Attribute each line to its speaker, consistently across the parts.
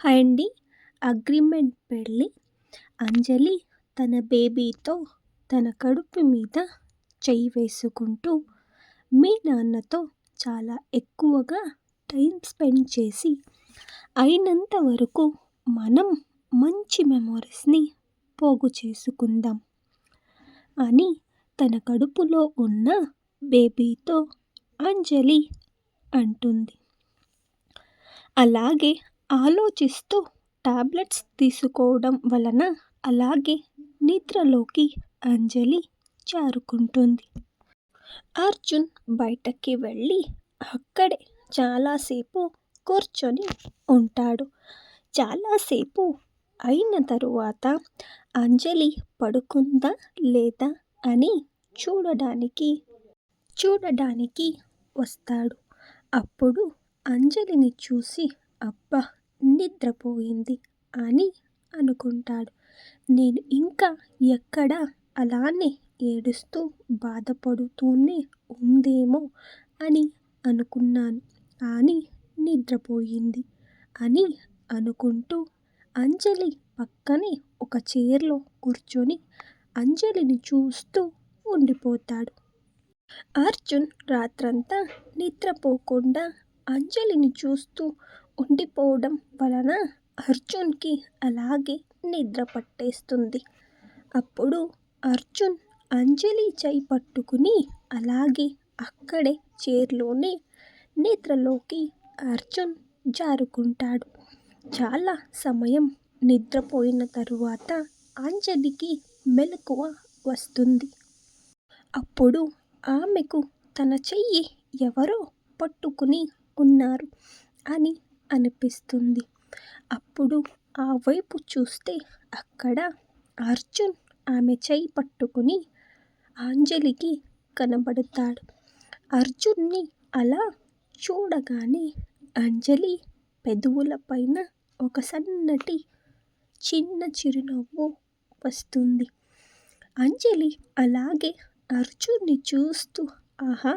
Speaker 1: Hi అండి. Agreement పెళ్ళి. అంజలి తన బేబీతో తన కడుపు మీద చెయ్యి వేసుకుంటూ మీ నాన్నతో చాలా ఎక్కువగా టైం స్పెండ్ చేసి అయినంత వరకు మనం మంచి మెమొరీస్ని పోగు చేసుకుందాం అని తన కడుపులో ఉన్న బేబీతో అంజలి అంటుంది. అలాగే ఆలోచిస్తూ టాబ్లెట్స్ తీసుకోవడం వలన అలాగే నిద్రలోకి అంజలి జారుకుంటుంది అర్జున్ బయటకి వెళ్ళి అక్కడే చాలాసేపు కూర్చొని ఉంటాడు. చాలాసేపు అయిన తరువాత అంజలి పడుకుందా లేదా అని చూడడానికి చూడడానికి వస్తాడు. అప్పుడు అంజలిని చూసి అబ్బా నిద్రపోయింది అని అనుకుంటాడు. నేను ఇంకా ఎక్కడ అలానే ఏడుస్తూ బాధపడుతూనే ఉందేమో అని అనుకున్నాను. కానీ నిద్రపోయింది అని అనుకుంటూ అంజలి పక్కనే ఒక చైర్లో కూర్చొని అంజలిని చూస్తూ ఉండిపోతాడు. అర్జున్ రాత్రంతా నిద్రపోకుండా అంజలిని చూస్తూ ఉండిపోవడం వలన అర్జున్కి అలాగే నిద్ర పట్టేస్తుంది. అప్పుడు అర్జున్ అంజలి చేయి పట్టుకుని అలాగే అక్కడే చైర్లోనే నిద్రలోకి అర్జున్ జారుకుంటాడు. చాలా సమయం నిద్రపోయిన తరువాత అంజలికి మెలకువ వస్తుంది. అప్పుడు ఆమెకు తన చెయ్యి ఎవరో పట్టుకుని ఉన్నారు అని అనిపిస్తుంది. అప్పుడు ఆ వైపు చూస్తే అక్కడ అర్జున్ ఆమె చేయి పట్టుకుని అంజలికి కనబడతాడు. అర్జున్ని అలా చూడగానే అంజలి పెదవులపైన ఒక సన్నటి చిన్న చిరునవ్వు వస్తుంది. అంజలి అలాగే అర్జున్ని చూస్తూ ఆహా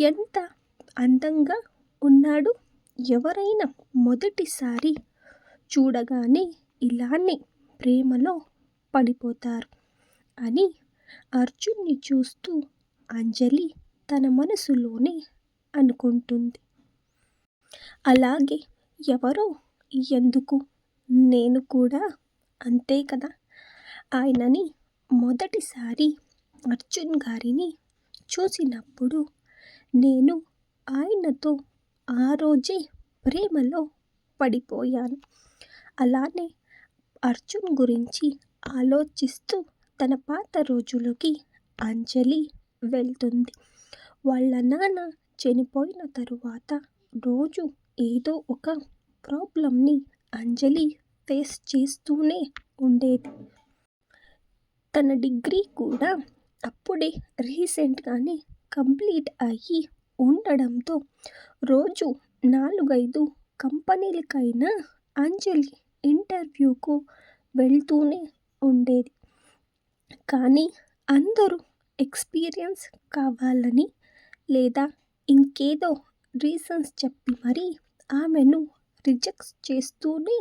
Speaker 1: ఎంత అందంగా ఉన్నాడు ఎవరైనా మొదటిసారి చూడగానే ఇలానే ప్రేమలో పడిపోతారు అని అర్జున్ని చూస్తూ అంజలి తన మనసులోనే అనుకుంటుంది. అలాగే ఎవరో ఎందుకు? నేను కూడా అంతే కదా? ఆయనని మొదటిసారి అర్జున్ గారిని చూసినప్పుడు నేను ఆయనతో ఆ రోజే ప్రేమలో పడిపోయాను. అలానే అర్జున్ గురించి ఆలోచిస్తూ తన పాత రోజులకి అంజలి వెళ్తుంది. వాళ్ళ నాన్న చనిపోయిన తరువాత రోజు ఏదో ఒక ప్రాబ్లమ్ని అంజలి ఫేస్ చేస్తూనే ఉండేది. తన డిగ్రీ కూడా అప్పుడే రీసెంట్గానే కంప్లీట్ అయ్యి ఉండడంతో రోజు నాలుగైదు కంపెనీలకైనా అంజలి ఇంటర్వ్యూకు వెళ్తూనే ఉండేది. కానీ అందరూ ఎక్స్పీరియన్స్ కావాలని లేదా ఇంకేదో రీజన్స్ చెప్పి మరీ ఆమెను రిజెక్ట్ చేస్తూనే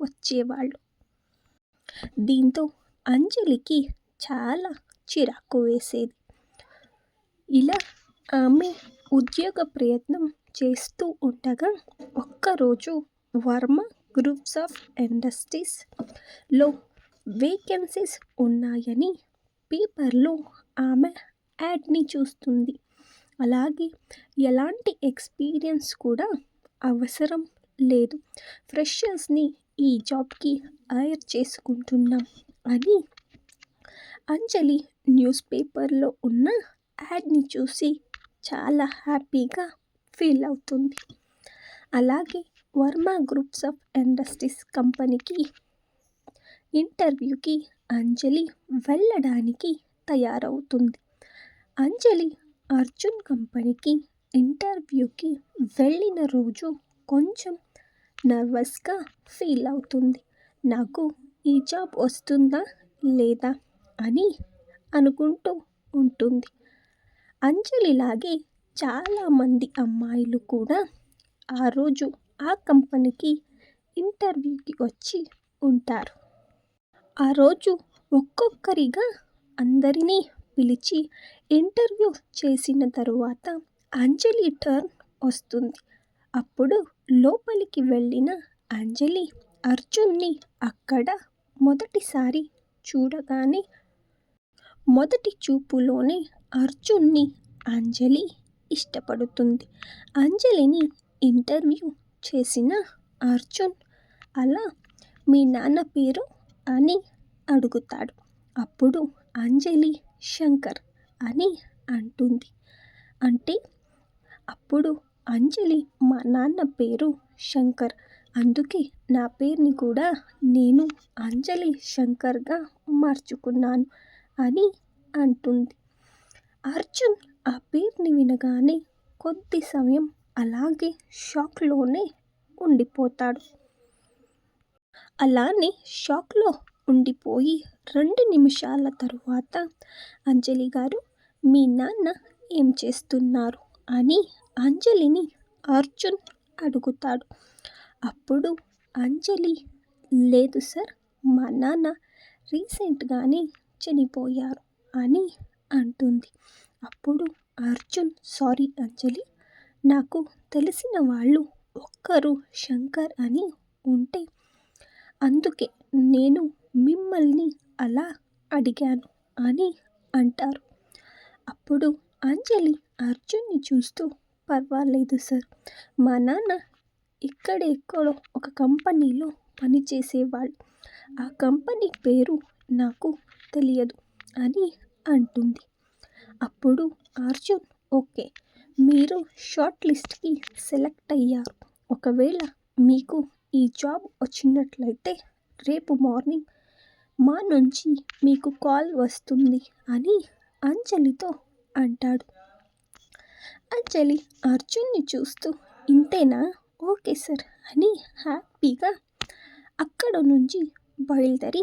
Speaker 1: వచ్చేవాళ్ళు. దీంతో అంజలికి చాలా చిరాకు వేసేది. ఇలా ఆమె ఉద్యోగ ప్రయత్నం చేస్తూ ఉండగా ఒక్కరోజు వర్మ గ్రూప్స్ ఆఫ్ ఇండస్ట్రీస్లో వేకెన్సీస్ ఉన్నాయని పేపర్లో ఆమె యాడ్ని చూస్తుంది. అలాగే ఎలాంటి ఎక్స్పీరియన్స్ కూడా అవసరం లేదు. ఫ్రెషర్స్ని ఈ జాబ్కి హైర్ చేసుకుంటున్నాం అని అంజలి న్యూస్ పేపర్లో ఉన్న యాడ్ని చూసి చాలా హ్యాపీగా ఫీల్ అవుతుంది. అలాగే వర్మ గ్రూప్స్ ఆఫ్ ఇండస్ట్రీస్ కంపెనీకి ఇంటర్వ్యూకి అంజలి వెళ్ళడానికి తయారవుతుంది. అంజలి అర్జున్ కంపెనీకి ఇంటర్వ్యూకి వెళ్ళిన రోజు కొంచెం నర్వస్గా ఫీల్ అవుతుంది. నాకు ఈ జాబ్ వస్తుందా లేదా అని అనుకుంటూ ఉంటుంది. అంజలిలాగే చాలామంది అమ్మాయిలు కూడా ఆ రోజు ఆ కంపెనీకి ఇంటర్వ్యూకి వచ్చి ఉంటారు. ఆ రోజు ఒక్కొక్కరిగా అందరినీ పిలిచి ఇంటర్వ్యూ చేసిన తరువాత అంజలి టర్న్ వస్తుంది. అప్పుడు లోపలికి వెళ్ళిన అంజలి అర్జున్ని అక్కడ మొదటిసారి చూడగానే మొదటి చూపులోనే అర్జున్ని అంజలి ఇష్టపడుతుంది. అంజలిని ఇంటర్వ్యూ చేసిన అర్జున్ అలా మీ నాన్న పేరు అని అడుగుతాడు. అప్పుడు అంజలి శంకర్ అని అంటుంది. అంటే అప్పుడు అంజలి మా నాన్న పేరు శంకర్. అందుకే నా పేరుని కూడా నేను అంజలి శంకర్గా మార్చుకున్నాను అని అంటుంది. అర్జున్ ఆ పేరుని వినగానే కొద్ది సమయం అలాగే షాక్లోనే ఉండిపోతాడు. అలానే షాక్లో ఉండిపోయి రెండు నిమిషాల తరువాత అంజలి గారు మీ నాన్న ఏం చేస్తున్నారు? అని అంజలిని అర్జున్ అడుగుతాడు. అప్పుడు అంజలి లేదు సార్ మా నాన్న రీసెంట్గానే చనిపోయారు అని అంటుంది. అప్పుడు అర్జున్ సారీ అంజలి నాకు తెలిసిన వాళ్ళు ఒక్కరు శంకర్ అని ఉంటే అందుకే నేను మిమ్మల్ని అలా అడిగాను అని అంటారు. అప్పుడు అంజలి అర్జున్ని చూస్తూ పర్వాలేదు సార్ మా నాన్న ఇక్కడెక్కడో ఒక కంపెనీలో పనిచేసేవాళ్ళు. ఆ కంపెనీ పేరు నాకు తెలియదు అని అంటుంది. అప్పుడు అర్జున్ ఓకే మీరు షార్ట్ లిస్ట్కి సెలెక్ట్ అయ్యారు. ఒకవేళ మీకు ఈ జాబ్ వచ్చినట్లయితే రేపు మార్నింగ్ మా నుంచి మీకు కాల్ వస్తుంది అని అంజలితో అంటాడు. అంజలి అర్జున్ని చూస్తూ ఇంతేనా? ఓకే సార్ అని హ్యాపీగా అక్కడ నుంచి బయలుదేరి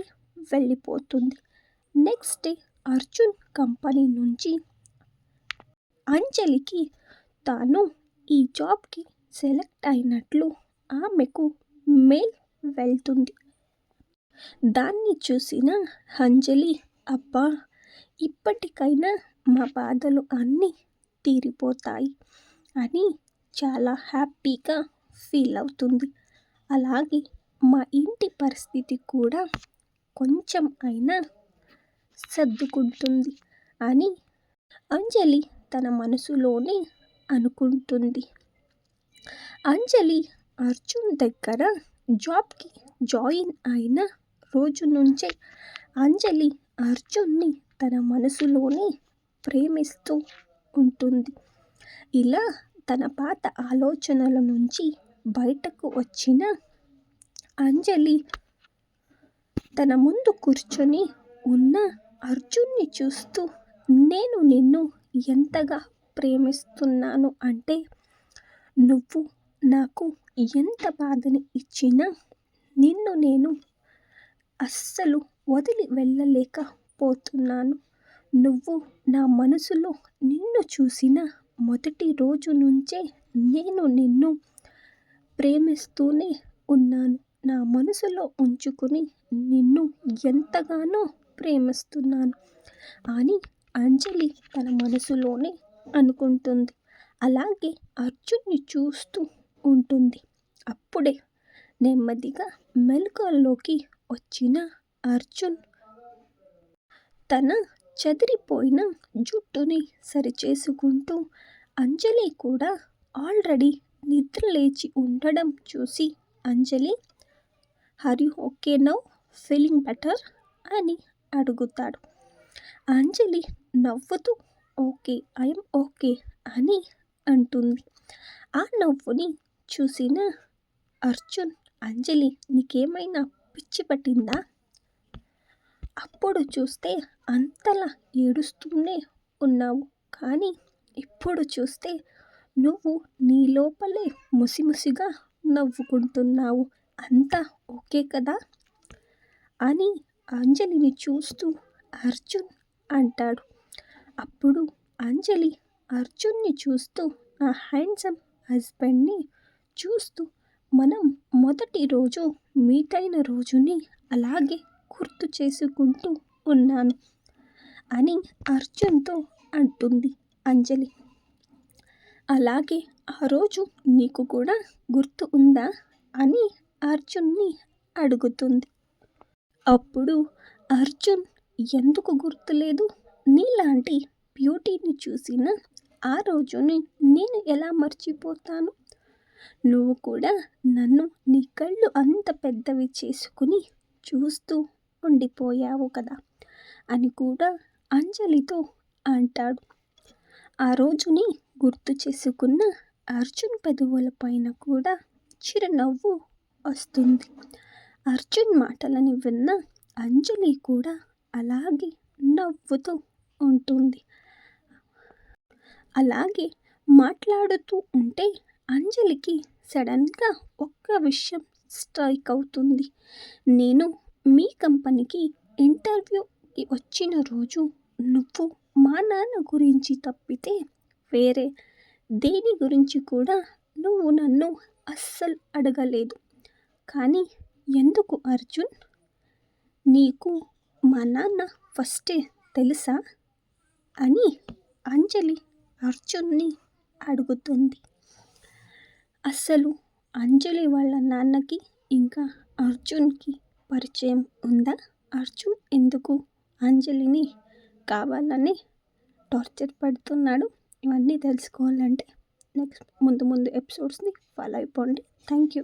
Speaker 1: వెళ్ళిపోతుంది. నెక్స్ట్ డే అర్జున్ కంపెనీ నుంచి అంజలికి తాను ఈ జాబ్కి సెలెక్ట్ అయినట్లు ఆమెకు మెయిల్ వెళ్తుంది. దాన్ని చూసిన అంజలి అబ్బా ఇప్పటికైనా మా బాధలు అన్నీ తీరిపోతాయి అని చాలా హ్యాపీగా ఫీల్ అవుతుంది. అలాగే మా ఇంటి పరిస్థితి కూడా కొంచెం అయినా సర్దుకుంటుంది అని అంజలి తన మనసులోనే అనుకుంటుంది. అంజలి అర్జున్ దగ్గర జాబ్కి జాయిన్ అయిన రోజు నుంచే అంజలి అర్జున్ని తన మనసులోనే ప్రేమిస్తూ ఉంటుంది. ఇలా తన పాత ఆలోచనల నుంచి బయటకు వచ్చిన అంజలి తన ముందు కూర్చొని ఉన్న అర్జున్ని చూస్తూ నేను నిన్ను ఎంతగా ప్రేమిస్తున్నాను అంటే నువ్వు నాకు ఎంత బాధని ఇచ్చినా నిన్ను నేను అస్సలు వదిలి వెళ్ళలేకపోతున్నాను. నువ్వు నా మనసులో నిన్ను చూసిన మొదటి రోజు నుంచే నేను నిన్ను ప్రేమిస్తూనే ఉన్నాను. నా మనసులో ఉంచుకుని నిన్ను ఎంతగానో ప్రేమిస్తున్నాను. అని అంజలి తన మనసులోనే అనుకుంటుంది. అలాగే అర్జున్ని చూస్తూ ఉంటుంది. అప్పుడే నెమ్మదిగా మెలకువలోకి వచ్చిన అర్జున్ తన చెదిరిపోయిన జుట్టుని సరిచేసుకుంటూ అంజలి కూడా ఆల్రెడీ నిద్ర లేచి ఉండడం చూసి Anjali are okay now feeling better అని అడుగుతాడు. అంజలి నవ్వుతూ ఓకే ఐఎమ్ ఓకే అని అంటుంది. ఆ నవ్వుని చూసిన అర్జున్ అంజలి నీకేమైనా పిచ్చి పట్టిందా? అప్పుడు చూస్తే అంతలా ఏడుస్తూనే ఉన్నావు కానీ ఇప్పుడు చూస్తే నువ్వు నీ లోపలే ముసిముసిగా నవ్వుకుంటున్నావు. అంతా ఓకే కదా? అని అంజలిని చూస్తూ అర్జున్ అంటాడు. అప్పుడు అంజలి అర్జున్ని చూస్తూ నా హ్యాండ్సమ్ హస్బెండ్ని చూస్తూ మనం మొదటి రోజు మీట్ అయిన రోజుని అలాగే గుర్తు చేసుకుంటూ ఉన్నాను అని అర్జున్తో అంటుంది అంజలి. అలాగే ఆ రోజు నీకు కూడా గుర్తు ఉందా అని అర్జున్ని అడుగుతుంది. అప్పుడు అర్జున్ ఎందుకు గుర్తులేదు? నీలాంటి బ్యూటీని చూసిన ఆ రోజుని నేను ఎలా మర్చిపోతాను? నువ్వు కూడా నన్ను నీ కళ్ళు అంత పెద్దవి చేసుకుని చూస్తూ ఉండిపోయావు కదా అని కూడా అంజలితో అంటాడు. ఆ రోజుని గుర్తు చేసుకున్న అర్జున్ పెదవుల పైన కూడా చిరునవ్వు వస్తుంది. అర్జున్ మాటలని విన్న అంజలి కూడా అలాగే నవ్వుతూ ఉంటుంది. అలాగే మాట్లాడుతూ ఉంటే అంజలికి సడన్గా ఒక్క విషయం స్ట్రైక్ అవుతుంది. నేను మీ కంపెనీకి ఇంటర్వ్యూకి వచ్చిన రోజు నువ్వు మా నాన్న గురించి తప్పితే వేరే దేని గురించి కూడా నువ్వు నన్ను అస్సలు అడగలేదు. కానీ ఎందుకు అర్జున్? నీకు మా నాన్న ఫస్టే తెలుసా? అని అంజలి అర్జున్ని అడుగుతుంది. అస్సలు అంజలి వాళ్ళ నాన్నకి ఇంకా అర్జున్కి పరిచయం ఉందా? అర్జున్ ఎందుకు అంజలిని కావాలని టార్చర్ పడుతున్నాడు? ఇవన్నీ తెలుసుకోవాలంటే నెక్స్ట్ ముందు ముందు ఎపిసోడ్స్ని ఫాలో అయిపోండి. Thank you.